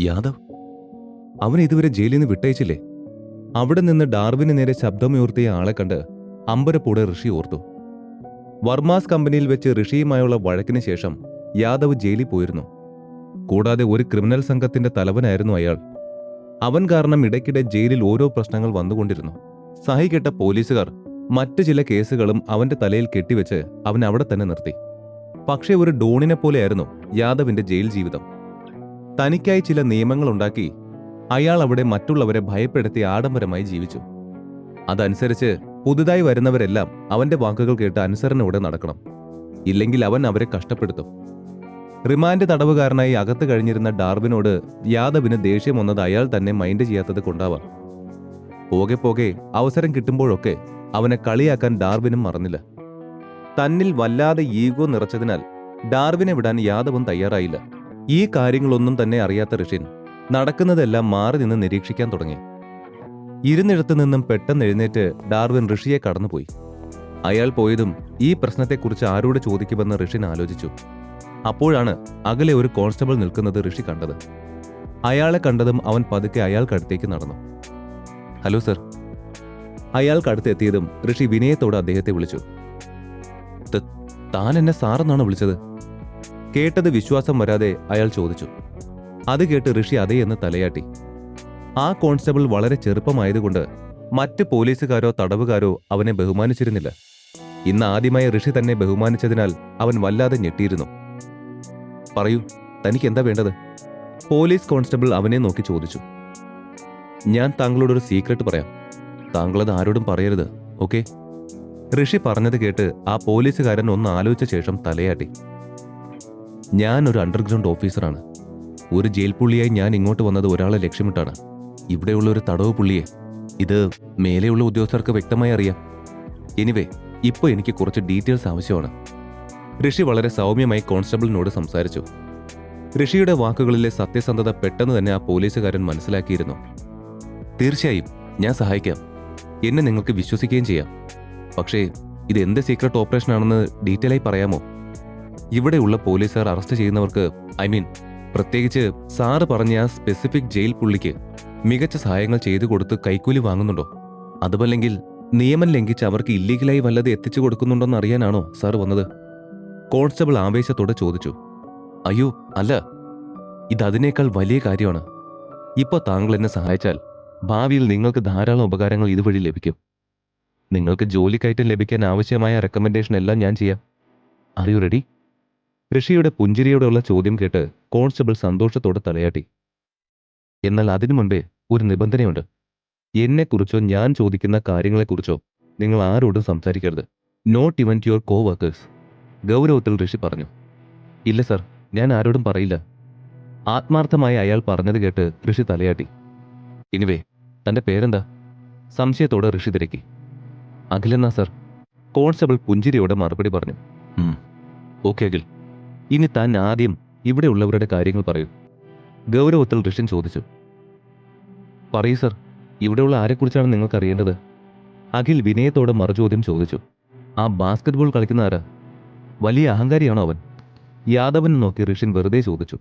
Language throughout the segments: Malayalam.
യാദവ്. അവനെ ഇതുവരെ ജയിലിൽ നിന്ന് വിട്ടയച്ചില്ലേ? അവിടെ നിന്ന് ഡാർവിന് നേരെ ശബ്ദമുയർത്തിയ ആളെ കണ്ട് അമ്പരപ്പോടെ ഋഷി ഓർത്തു. വർമാസ് കമ്പനിയിൽ വെച്ച് ഋഷിയുമായുള്ള വഴക്കിന് ശേഷം യാദവ് ജയിലിൽ പോയിരുന്നു. കൂടാതെ ഒരു ക്രിമിനൽ സംഘത്തിന്റെ തലവനായിരുന്നു അയാൾ. അവൻ കാരണം ഇടയ്ക്കിടെ ജയിലിൽ ഓരോ പ്രശ്നങ്ങൾ വന്നുകൊണ്ടിരുന്നു. സഹികെട്ട പോലീസുകാർ മറ്റു ചില കേസുകളും അവന്റെ തലയിൽ കെട്ടിവെച്ച് അവൻ അവിടെ തന്നെ നിർത്തി. പക്ഷേ ഒരു ഡോണിനെ പോലെയായിരുന്നു യാദവിന്റെ ജയിൽ ജീവിതം. തനിക്കായി ചില നിയമങ്ങളുണ്ടാക്കി അയാൾ അവിടെ മറ്റുള്ളവരെ ഭയപ്പെടുത്തി ആഡംബരമായി ജീവിച്ചു. അതനുസരിച്ച് പുതുതായി വരുന്നവരെല്ലാം അവന്റെ വാക്കുകൾ കേട്ട് അനുസരണയോടെ നടക്കണം. ഇല്ലെങ്കിൽ അവൻ അവരെ കഷ്ടപ്പെടുത്തും. റിമാൻഡ് തടവുകാരനായി അകത്ത് കഴിഞ്ഞിരുന്ന ഡാർവിനോട് യാദവിന് ദേഷ്യം വന്നത് അയാൾ തന്നെ മൈൻഡ് ചെയ്യാത്തത് കൊണ്ടാവാം. പോകെ പോകെ അവസരം കിട്ടുമ്പോഴൊക്കെ അവനെ കളിയാക്കാൻ ഡാർവിനും മറന്നില്ല. തന്നിൽ വല്ലാതെ ഈഗോ നിറച്ചതിനാൽ ഡാർവിനെ വിടാൻ യാദവും തയ്യാറായില്ല. ഈ കാര്യങ്ങളൊന്നും തന്നെ അറിയാത്ത ഋഷിൻ നടക്കുന്നതെല്ലാം മാറി നിന്ന് നിരീക്ഷിക്കാൻ തുടങ്ങി. ഇരുന്നിടത്തു നിന്നും പെട്ടെന്ന് എഴുന്നേറ്റ് ഡാർവിൻ ഋഷിയെ കടന്നുപോയി. അയാൾ പോയതും ഈ പ്രശ്നത്തെക്കുറിച്ച് ആരോട് ചോദിക്കുമെന്ന് ഋഷിൻ ആലോചിച്ചു. അപ്പോഴാണ് അകലെ ഒരു കോൺസ്റ്റബിൾ നിൽക്കുന്നത് ഋഷി കണ്ടത്. അയാളെ കണ്ടതും അവൻ പതുക്കെ അയാൾക്കടുത്തേക്ക് നടന്നു. Hello sir. അയാൾക്കടുത്ത് എത്തിയതും ഋഷി വിനയത്തോടെ അദ്ദേഹത്തെ വിളിച്ചു. "ത- താൻ എന്നെ സാറെന്നാണ് വിളിച്ചത്? കേട്ടത് വിശ്വാസം വരാതെ അയാൾ ചോദിച്ചു. അത് കേട്ട് ഋഷി അതേ എന്ന് തലയാട്ടി. ആ കോൺസ്റ്റബിൾ വളരെ ചെറുപ്പമായതുകൊണ്ട് മറ്റ് പോലീസുകാരോ തടവുകാരോ അവനെ ബഹുമാനിച്ചിരുന്നില്ല. ഇന്ന് ആദ്യമായി ഋഷി തന്നെ ബഹുമാനിച്ചതിനാൽ അവൻ വല്ലാതെ ഞെട്ടിയിരുന്നു. പറയൂ തനിക്ക് എന്താ വേണ്ടത്? പോലീസ് കോൺസ്റ്റബിൾ അവനെ നോക്കി ചോദിച്ചു. ഞാൻ താങ്കളോടൊരു സീക്രട്ട് പറയാം. താങ്കളത് ആരോടും പറയരുത് ഓക്കെ? ഋഷി പറഞ്ഞത് കേട്ട് ആ പോലീസുകാരൻ ഒന്ന് ആലോചിച്ച ശേഷം തലയാട്ടി. ഞാൻ ഒരു അണ്ടർഗ്രൗണ്ട് ഓഫീസറാണ് ഒരു ജയിൽ പുള്ളിയായി ഞാൻ ഇങ്ങോട്ട് വന്നത് ഒരാളെ ലക്ഷ്യമിട്ടാണ്. ഇവിടെയുള്ള ഒരു തടവ് പുള്ളിയെ. ഇത് മേലെയുള്ള ഉദ്യോഗസ്ഥർക്ക് വ്യക്തമായി അറിയാം. എനിവേ ഇപ്പോൾ എനിക്ക് കുറച്ച് ഡീറ്റെയിൽസ് ആവശ്യമാണ്. ഋഷി വളരെ സൗമ്യമായി കോൺസ്റ്റബിളിനോട് സംസാരിച്ചു. ഋഷിയുടെ വാക്കുകളിലെ സത്യസന്ധത പെട്ടെന്ന് തന്നെ ആ പോലീസുകാരൻ മനസ്സിലാക്കിയിരുന്നു. തീർച്ചയായും ഞാൻ സഹായിക്കാം. എന്നെ നിങ്ങൾക്ക് വിശ്വസിക്കുകയും ചെയ്യാം. പക്ഷേ ഇത് എന്ത് സീക്രട്ട് ഓപ്പറേഷൻ ആണെന്ന് ഡീറ്റെയിൽ ആയി പറയാമോ? ഇവിടെയുള്ള പോലീസുകാർ അറസ്റ്റ് ചെയ്യുന്നവർക്ക് ഐ മീൻ പ്രത്യേകിച്ച് സാറ് പറഞ്ഞ ആ സ്പെസിഫിക് ജയിൽ പുള്ളിക്ക് മികച്ച സഹായങ്ങൾ ചെയ്തു കൊടുത്ത് കൈക്കൂലി വാങ്ങുന്നുണ്ടോ? അതുമല്ലെങ്കിൽ നിയമം ലംഘിച്ച് അവർക്ക് ഇല്ലീഗലായി വല്ലത് എത്തിച്ചു കൊടുക്കുന്നുണ്ടോന്ന് അറിയാനാണോ സാർ വന്നത്? കോൺസ്റ്റബിൾ ആവേശത്തോടെ ചോദിച്ചു. അയ്യോ അല്ല. ഇത് അതിനേക്കാൾ വലിയ കാര്യമാണ്. ഇപ്പോൾ താങ്കൾ എന്നെ സഹായിച്ചാൽ ഭാവിയിൽ നിങ്ങൾക്ക് ധാരാളം ഉപകാരങ്ങൾ ഇതുവഴി ലഭിക്കും. നിങ്ങൾക്ക് ജോലി കയറ്റം ലഭിക്കാൻ ആവശ്യമായ റെക്കമെൻഡേഷൻ എല്ലാം ഞാൻ ചെയ്യാം. അറിയൂ റെഡി ഋഷിയുടെ പുഞ്ചിരിയോടുള്ള ചോദ്യം കേട്ട് കോൺസ്റ്റബിൾ സന്തോഷത്തോടെ തലയാട്ടി. എന്നാൽ അതിനു മുൻപേ ഒരു നിബന്ധനയുണ്ട്. എന്നെക്കുറിച്ചോ ഞാൻ ചോദിക്കുന്ന കാര്യങ്ങളെക്കുറിച്ചോ നിങ്ങൾ ആരോടും സംസാരിക്കരുത്. നോട്ട് ഇവൻ യുവർ കോ വർക്കേഴ്സ് ഗൗരവത്തിൽ ഋഷി പറഞ്ഞു. ഇല്ല സർ. ഞാൻ ആരോടും പറയില്ല. ആത്മാർത്ഥമായി അയാൾ പറഞ്ഞത് കേട്ട് ഋഷി തലയാട്ടി. ഇനിവേ തന്റെ പേരെന്താ? സംശയത്തോടെ ഋഷി തിരക്കി. അഖിലെന്നാ സർ. കോൺസ്റ്റബിൾ പുഞ്ചിരിയോടെ മറുപടി പറഞ്ഞു. ഓക്കെ അഖിൽ. ഇനി താൻ ആദ്യം ഇവിടെയുള്ളവരുടെ കാര്യങ്ങൾ പറയൂ. ഗൗരവത്തിൽ ഋഷൻ ചോദിച്ചു. പറയൂ സർ ഇവിടെയുള്ള ആരെക്കുറിച്ചാണ് നിങ്ങൾക്ക് അറിയേണ്ടത് അഖിൽ വിനയത്തോടെ മറുചോദ്യം ചോദിച്ചു. ആ ബാസ്കറ്റ്ബോൾ കളിക്കുന്ന ആരാ? വലിയ അഹങ്കാരിയാണോ അവൻ? യാദവൻ നോക്കി ഋഷിൻ വെറുതെ ചോദിച്ചു.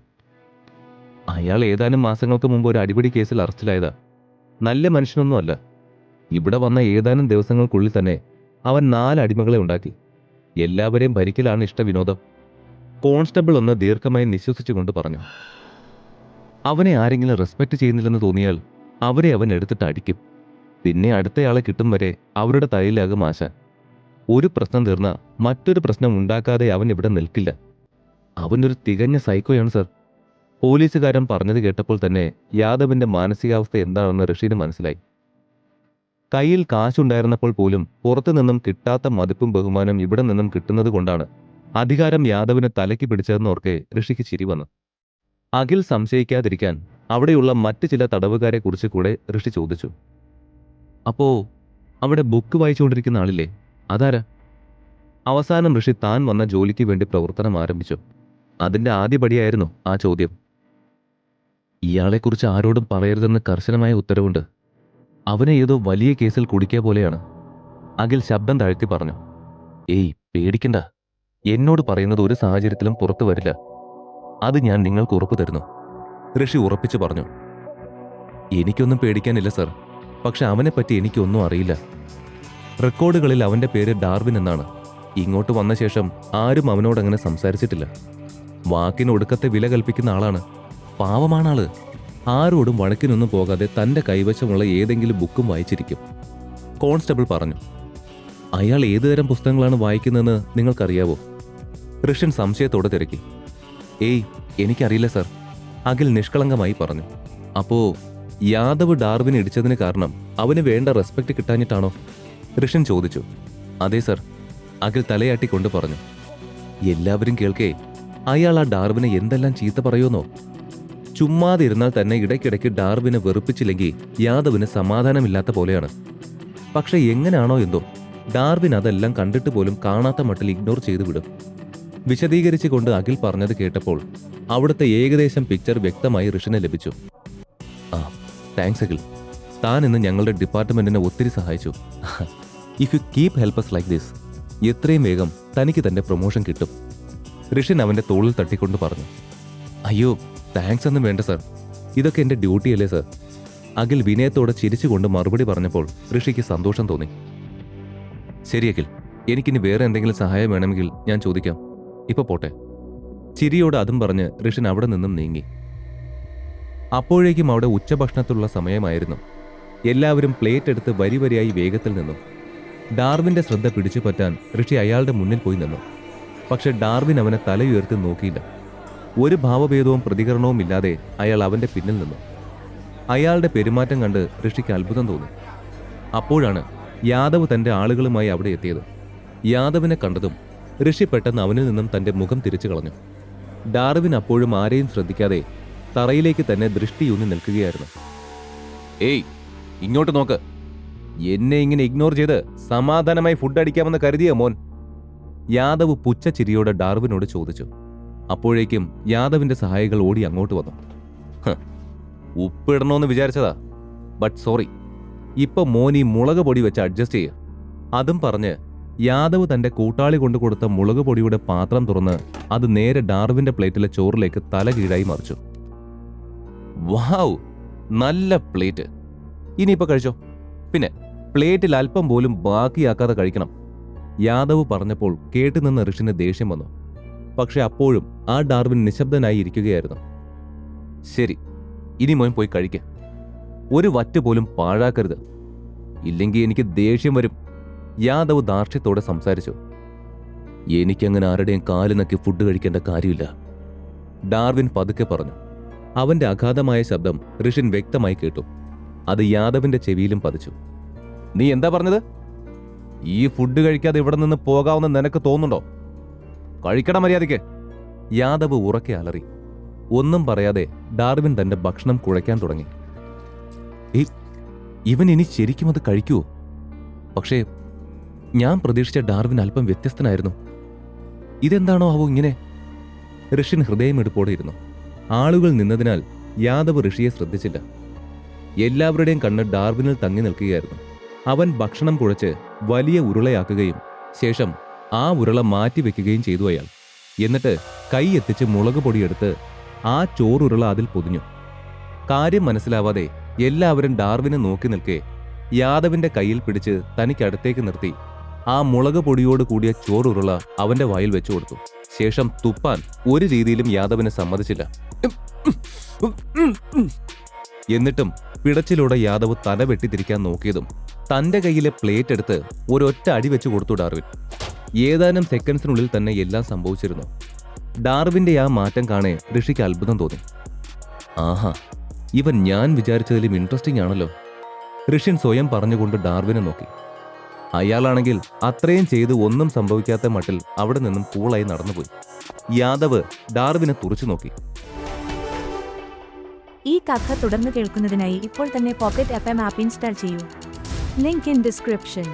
അയാൾ ഏതാനും മാസങ്ങൾക്ക് മുമ്പ് ഒരു അടിപിടി കേസിൽ അറസ്റ്റിലായതാ. നല്ല മനുഷ്യനൊന്നുമല്ല ഇവിടെ വന്ന ഏതാനും ദിവസങ്ങൾക്കുള്ളിൽ തന്നെ അവൻ നാല് അടിമകളെ ഉണ്ടാക്കി. എല്ലാവരെയും ഭരിക്കലാണ് ഇഷ്ടവിനോദം. കോൺസ്റ്റബിൾ ഒന്ന് ദീർഘമായി നിശ്വസിച്ചുകൊണ്ട് പറഞ്ഞു അവനെ ആരെങ്കിലും റെസ്പെക്ട് ചെയ്യുന്നില്ലെന്ന് തോന്നിയാൽ അവരെ അവൻ എടുത്തിട്ട് അടിക്കും. പിന്നെ അടുത്തയാളെ കിട്ടും വരെ അവരുടെ തലയിലാകും ആശ. ഒരു പ്രശ്നം തീർന്ന മറ്റൊരു പ്രശ്നം ഉണ്ടാക്കാതെ അവൻ ഇവിടെ നിൽക്കില്ല. അവനൊരു തികഞ്ഞ സൈക്കോയാണ് സർ പോലീസുകാരൻ പറഞ്ഞത് കേട്ടപ്പോൾ തന്നെ യാദവിന്റെ മാനസികാവസ്ഥ എന്താണെന്ന് ഋഷിന് മനസ്സിലായി. കയ്യിൽ കാശുണ്ടായിരുന്നപ്പോൾ പോലും പുറത്തു നിന്നും കിട്ടാത്ത മതിപ്പും ബഹുമാനം ഇവിടെ നിന്നും കിട്ടുന്നത് കൊണ്ടാണ് അധികാരം യാദവിന് തലയ്ക്ക് പിടിച്ചതെന്നോർക്കെ ഋഷിക്ക് ചിരി വന്നു. അഖിൽ സംശയിക്കാതിരിക്കാൻ അവിടെയുള്ള മറ്റു ചില തടവുകാരെ കുറിച്ച് കൂടെ ഋഷി ചോദിച്ചു. അപ്പോ അവിടെ ബുക്ക് വായിച്ചുകൊണ്ടിരിക്കുന്ന ആളില്ലേ? അതാരാ? അവസാനം ഋഷി താൻ വന്ന ജോലിക്ക് വേണ്ടി പ്രവർത്തനം ആരംഭിച്ചു. അതിന്റെ ആദ്യപടിയായിരുന്നു ആ ചോദ്യം. ഇയാളെക്കുറിച്ച് ആരോടും പറയരുതെന്ന് കർശനമായ ഉത്തരവുണ്ട്. അവനെ ഏതോ വലിയ കേസിൽ കുടിക്കുക പോലെയാണ്. അഖിൽ ശബ്ദം താഴ്ത്തി പറഞ്ഞു. ഏയ് പേടിക്കണ്ട. എന്നോട് പറയുന്നത് ഒരു സാഹചര്യത്തിലും പുറത്തു വരില്ല. അത് ഞാൻ നിങ്ങൾക്ക് ഉറപ്പു തരുന്നു. ഋഷി ഉറപ്പിച്ചു പറഞ്ഞു എനിക്കൊന്നും പേടിക്കാനില്ല സർ. പക്ഷെ അവനെപ്പറ്റി എനിക്കൊന്നും അറിയില്ല. റെക്കോർഡുകളിൽ അവന്റെ പേര് ഡാർവിൻ എന്നാണ്. ഇങ്ങോട്ട് വന്ന ശേഷം ആരും അവനോട് അങ്ങനെ സംസാരിച്ചിട്ടില്ല. വാക്കിന് ഒടുക്കത്തെ വില കൽപ്പിക്കുന്ന ആളാണ്. പാവമാണ് ആൾ ആരോടും വഴക്കിനൊന്നും പോകാതെ തന്റെ കൈവശമുള്ള ഏതെങ്കിലും ബുക്കും വായിച്ചിരിക്കും. കോൺസ്റ്റബിൾ പറഞ്ഞു അയാൾ ഏതുതരം പുസ്തകങ്ങളാണ് വായിക്കുന്നതെന്ന് നിങ്ങൾക്കറിയാവോ? ഋഷൻ സംശയത്തോടെ തിരക്കി. ഏയ് എനിക്കറിയില്ല സർ അഖിൽ നിഷ്കളങ്കമായി പറഞ്ഞു. അപ്പോ യാദവ് ഡാർവിനെ ഇടിച്ചതിന് കാരണം അവന് വേണ്ട റെസ്പെക്ട് കിട്ടാഞ്ഞിട്ടാണോ? ഋഷൻ ചോദിച്ചു. അതെ സർ അഖിൽ തലയാട്ടിക്കൊണ്ട് പറഞ്ഞു. എല്ലാവരും കേൾക്കേ അയാൾ ആ ഡാർവിനെ എന്തെല്ലാം ചീത്ത പറയുമെന്നോ? ചുമ്മാതെ ഇരുന്നാൽ തന്നെ ഇടയ്ക്കിടയ്ക്ക് ഡാർവിനെ വെറുപ്പിച്ചില്ലെങ്കിൽ യാദവിന് സമാധാനമില്ലാത്ത പോലെയാണ്. പക്ഷെ എങ്ങനെയാണോ എന്തോ ഡാർവിൻ അതെല്ലാം കണ്ടിട്ട് പോലും കാണാത്ത മട്ടിൽ ഇഗ്നോർ ചെയ്തു വിടും വിശദീകരിച്ചുകൊണ്ട് അഖിൽ പറഞ്ഞത് കേട്ടപ്പോൾ അവിടുത്തെ ഏകദേശം പിക്ചർ വ്യക്തമായി ഋഷിനെ ലഭിച്ചു. ആ താങ്ക്സ് അഖിൽ. താൻ ഇന്ന് ഞങ്ങളുടെ ഡിപ്പാർട്ട്മെന്റിനെ ഒത്തിരി സഹായിച്ചു. If you keep help us like this എത്രയും വേഗം തനിക്ക് തന്റെ പ്രൊമോഷൻ കിട്ടും. ഋഷിൻ അവന്റെ തോളിൽ തട്ടിക്കൊണ്ട് പറഞ്ഞു. അയ്യോ താങ്ക്സ് ഒന്നും വേണ്ട സർ ഇതൊക്കെ എന്റെ ഡ്യൂട്ടിയല്ലേ സർ അഖിൽ വിനയത്തോടെ ചിരിച്ചുകൊണ്ട് മറുപടി പറഞ്ഞപ്പോൾ ഋഷിക്ക് സന്തോഷം തോന്നി. ശരി അഖിൽ എനിക്കിനി വേറെ എന്തെങ്കിലും സഹായം വേണമെങ്കിൽ ഞാൻ ചോദിക്കാം. ഇപ്പൊ പോട്ടെ. ചിരിയോട് അതും പറഞ്ഞ് ഋഷൻ അവിടെ നിന്നും നീങ്ങി. അപ്പോഴേക്കും അവിടെ ഉച്ചഭക്ഷണത്തിലുള്ള സമയമായിരുന്നു. എല്ലാവരും പ്ലേറ്റ് എടുത്ത് വരി വരിയായി വേഗത്തിൽ നിന്നു. ഡാർവിന്റെ ശ്രദ്ധ പിടിച്ചു പറ്റാൻ ഋഷി അയാളുടെ മുന്നിൽ പോയി നിന്നു. പക്ഷെ ഡാർവിൻ അവനെ തലയുയർത്തി നോക്കിയില്ല. ഒരു ഭാവഭേദവും പ്രതികരണവും ഇല്ലാതെ അയാൾ അവന്റെ പിന്നിൽ നിന്നു. അയാളുടെ പെരുമാറ്റം കണ്ട് ഋഷിക്ക് അത്ഭുതം തോന്നി. അപ്പോഴാണ് യാദവ് തന്റെ ആളുകളുമായി അവിടെ എത്തിയത്. യാദവിനെ കണ്ടതും ഋഷി പെട്ടെന്ന് അവനിൽ നിന്നും തന്റെ മുഖം തിരിച്ചു കളഞ്ഞു. ഡാർവിൻ അപ്പോഴും ആരെയും ശ്രദ്ധിക്കാതെ തറയിലേക്ക് തന്നെ ദൃഷ്ടിയൂന്നി നിൽക്കുകയായിരുന്നു. ഏയ് ഇങ്ങോട്ട് നോക്ക്. എന്നെ ഇങ്ങനെ ഇഗ്നോർ ചെയ്ത് സമാധാനമായി ഫുഡ് അടിക്കാമെന്ന് കരുതിയ മോൻ? യാദവ് പുച്ച ചിരിയോടെ ഡാർവിനോട് ചോദിച്ചു. അപ്പോഴേക്കും യാദവിന്റെ സഹായികൾ ഓടി അങ്ങോട്ട് വന്നു. "ഹ്, ഉപ്പിടണോന്ന് വിചാരിച്ചതാ. ബട്ട് സോറി ഇപ്പൊ മോനി ഈ മുളക് പൊടി വെച്ച് അഡ്ജസ്റ്റ് ചെയ്യുക അതും പറഞ്ഞ് യാദവ് തന്റെ കൂട്ടാളി കൊണ്ടു കൊടുത്ത മുളക് പൊടിയുടെ പാത്രം തുറന്ന് അത് നേരെ ഡാർവിന്റെ പ്ലേറ്റിലെ ചോറിലേക്ക് തല കീഴായി മറിച്ചു. വാവ് നല്ല പ്ലേറ്റ്. ഇനിയിപ്പോ കഴിച്ചോ? പിന്നെ പ്ലേറ്റിൽ അല്പം പോലും ബാക്കിയാക്കാതെ കഴിക്കണം. യാദവ് പറഞ്ഞപ്പോൾ കേട്ടുനിന്ന ഋഷിന് ദേഷ്യം വന്നു. പക്ഷെ അപ്പോഴും ആ ഡാർവിൻ നിശബ്ദനായി ഇരിക്കുകയായിരുന്നു. ശരി ഇനി മോൻ പോയി കഴിക്ക. ഒരു വറ്റ് പോലും പാഴാക്കരുത്. ഇല്ലെങ്കിൽ എനിക്ക് ദേഷ്യം വരും. യാദവ് ദാർഷ്ട്യത്തോടെ സംസാരിച്ചു. എനിക്കങ്ങനെ ആരുടെയും കാൽ നക്കി ഫുഡ് കഴിക്കേണ്ട കാര്യമില്ല. ഡാർവിൻ പതുക്കെ പറഞ്ഞു. അവന്റെ അഗാധമായ ശബ്ദം ഋഷിൻ വ്യക്തമായി കേട്ടു. അത് യാദവിന്റെ ചെവിയിലും പതിച്ചു. നീ എന്താ പറഞ്ഞത്? ഈ ഫുഡ് കഴിക്കാതെ ഇവിടെ നിന്ന് പോകാവുന്ന നിനക്ക് തോന്നുന്നുണ്ടോ? കഴിക്കണ മര്യാദയ്ക്ക്. യാദവ് ഉറക്കെ അലറി. ഒന്നും പറയാതെ ഡാർവിൻ തന്റെ ഭക്ഷണം കുഴയ്ക്കാൻ തുടങ്ങി. ഇവൻ ഇനി ശരിക്കും അത് കഴിക്കുവോ? പക്ഷേ ഞാൻ പ്രതീക്ഷിച്ച ഡാർവിൻ അല്പം വ്യത്യസ്തനായിരുന്നു. ഇതെന്താണോ ആവോ ഇങ്ങനെ? ഋഷിൻ ഹൃദയമെടുപ്പോടെ ഇരുന്നു ആളുകൾ നിന്നതിനാൽ യാദവ് ഋഷിയെ ശ്രദ്ധിച്ചില്ല. എല്ലാവരുടെയും കണ്ണ് ഡാർവിനിൽ തങ്ങി നിൽക്കുകയായിരുന്നു. അവൻ ഭക്ഷണം കുഴച്ച് വലിയ ഉരുളയാക്കുകയും ശേഷം ആ ഉരുള മാറ്റിവെക്കുകയും ചെയ്തു അയാൾ. എന്നിട്ട് കൈ എത്തിച്ച് മുളക് പൊടിയെടുത്ത് ആ ചോറുരുള അതിൽ പൊതിഞ്ഞു. കാര്യം മനസ്സിലാവാതെ എല്ലാവരും ഡാർവിനെ നോക്കി നിൽക്കെ യാദവിന്റെ കയ്യിൽ പിടിച്ച് തനിക്കടുത്തേക്ക് നിർത്തി. ആ മുളക് പൊടിയോട് കൂടിയ ചോറുരുള അവന്റെ വായിൽ വെച്ചു കൊടുത്തു. ശേഷം തുപ്പാൻ ഒരു രീതിയിലും യാദവിനെ സമ്മതിച്ചില്ല. എന്നിട്ടും പിടച്ചിലൂടെ യാദവ് തല വെട്ടിത്തിരിക്കാൻ നോക്കിയതും തന്റെ കയ്യിലെ പ്ലേറ്റ് എടുത്ത് ഒരൊറ്റ അടി വെച്ച് കൊടുത്തു ഡാർവിൻ. ഏതാനും സെക്കൻഡ്സിനുള്ളിൽ തന്നെ എല്ലാം സംഭവിച്ചിരുന്നു. ഡാർവിന്റെ ആ മാറ്റം കാണേ ഋഷിക്ക് അത്ഭുതം തോന്നി. ആഹാ ഇവൻ ഞാൻ വിചാരിച്ചതിലും ഇൻട്രസ്റ്റിംഗ് ആണല്ലോ. ഋഷ്യൻ സ്വയം പറഞ്ഞുകൊണ്ട് ഡാർവിനെ നോക്കി. അയാളാണെങ്കിൽ അത്രയും ചെയ്ത് ഒന്നും സംഭവിക്കാത്ത മട്ടിൽ അവിടെ നിന്നും കൂളായി നടന്നുപോയി. യാദവ് ഡാർവിനെ തുറച്ചു നോക്കി. ഈ കഥ തുടർന്ന് കേൾക്കുന്നതിനായി ഇപ്പോൾ തന്നെ പോക്കറ്റ് ആപ്പ് ഇൻസ്റ്റാൾ ചെയ്യൂ. Link in description.